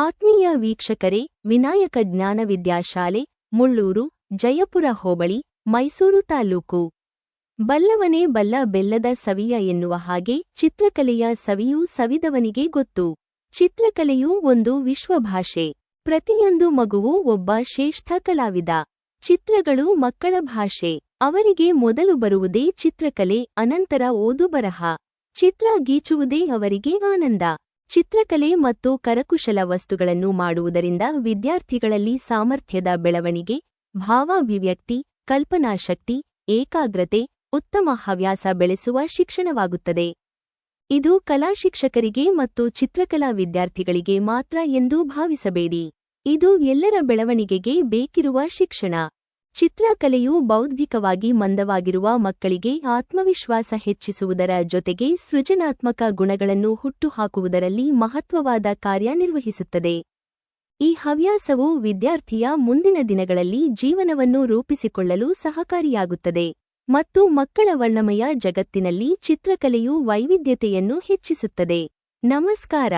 ಆತ್ಮೀಯ ವೀಕ್ಷಕರೇ, ವಿನಾಯಕ ಜ್ಞಾನ ವಿದ್ಯಾಶಾಲೆ, ಮುಳ್ಳೂರು, ಜಯಪುರ ಹೋಬಳಿ, ಮೈಸೂರು ತಾಲೂಕು. ಬಲ್ಲವನೇ ಬಲ್ಲ ಬೆಲ್ಲದ ಸವಿಯ ಎನ್ನುವ ಹಾಗೆ ಚಿತ್ರಕಲೆಯ ಸವಿಯೂ ಸವಿದವನಿಗೆ ಗೊತ್ತು. ಚಿತ್ರಕಲೆಯೂ ಒಂದು ವಿಶ್ವಭಾಷೆ. ಪ್ರತಿಯೊಂದು ಮಗುವೂ ಒಬ್ಬ ಶ್ರೇಷ್ಠ ಕಲಾವಿದ. ಚಿತ್ರಗಳು ಮಕ್ಕಳ ಭಾಷೆ. ಅವರಿಗೆ ಮೊದಲು ಬರುವುದೇ ಚಿತ್ರಕಲೆ, ಅನಂತರ ಓದು ಬರಹ. ಚಿತ್ರ ಗೀಚುವುದೇ ಅವರಿಗೆ ಆನಂದ. ಚಿತ್ರಕಲೆ ಮತ್ತು ಕರಕುಶಲ ವಸ್ತುಗಳನ್ನು ಮಾಡುವುದರಿಂದ ವಿದ್ಯಾರ್ಥಿಗಳಲ್ಲಿ ಸಾಮರ್ಥ್ಯದ ಬೆಳವಣಿಗೆ, ಭಾವಾಭಿವ್ಯಕ್ತಿ, ಕಲ್ಪನಾಶಕ್ತಿ, ಏಕಾಗ್ರತೆ, ಉತ್ತಮ ಹವ್ಯಾಸ ಬೆಳೆಸುವ ಶಿಕ್ಷಣವಾಗುತ್ತದೆ. ಇದು ಕಲಾ ಶಿಕ್ಷಕರಿಗೆ ಮತ್ತು ಚಿತ್ರಕಲಾ ವಿದ್ಯಾರ್ಥಿಗಳಿಗೆ ಮಾತ್ರ ಎಂದು ಭಾವಿಸಬೇಡಿ. ಇದು ಎಲ್ಲರ ಬೆಳವಣಿಗೆಗೆ ಬೇಕಿರುವ ಶಿಕ್ಷಣ. ಚಿತ್ರಕಲೆಯು ಬೌದ್ಧಿಕವಾಗಿ ಮಂದವಾಗಿರುವ ಮಕ್ಕಳಿಗೆ ಆತ್ಮವಿಶ್ವಾಸ ಹೆಚ್ಚಿಸುವುದರ ಜೊತೆಗೆ ಸೃಜನಾತ್ಮಕ ಗುಣಗಳನ್ನು ಹುಟ್ಟುಹಾಕುವುದರಲ್ಲಿ ಮಹತ್ವವಾದ ಕಾರ್ಯನಿರ್ವಹಿಸುತ್ತದೆ ಈ ಹವ್ಯಾಸವು ವಿದ್ಯಾರ್ಥಿಯ ಮುಂದಿನ ದಿನಗಳಲ್ಲಿ ಜೀವನವನ್ನು ರೂಪಿಸಿಕೊಳ್ಳಲು ಸಹಕಾರಿಯಾಗುತ್ತದೆ ಮತ್ತು ಮಕ್ಕಳ ವರ್ಣಮಯ ಜಗತ್ತಿನಲ್ಲಿ ಚಿತ್ರಕಲೆಯು ವೈವಿಧ್ಯತೆಯನ್ನು ಹೆಚ್ಚಿಸುತ್ತದೆ. ನಮಸ್ಕಾರ.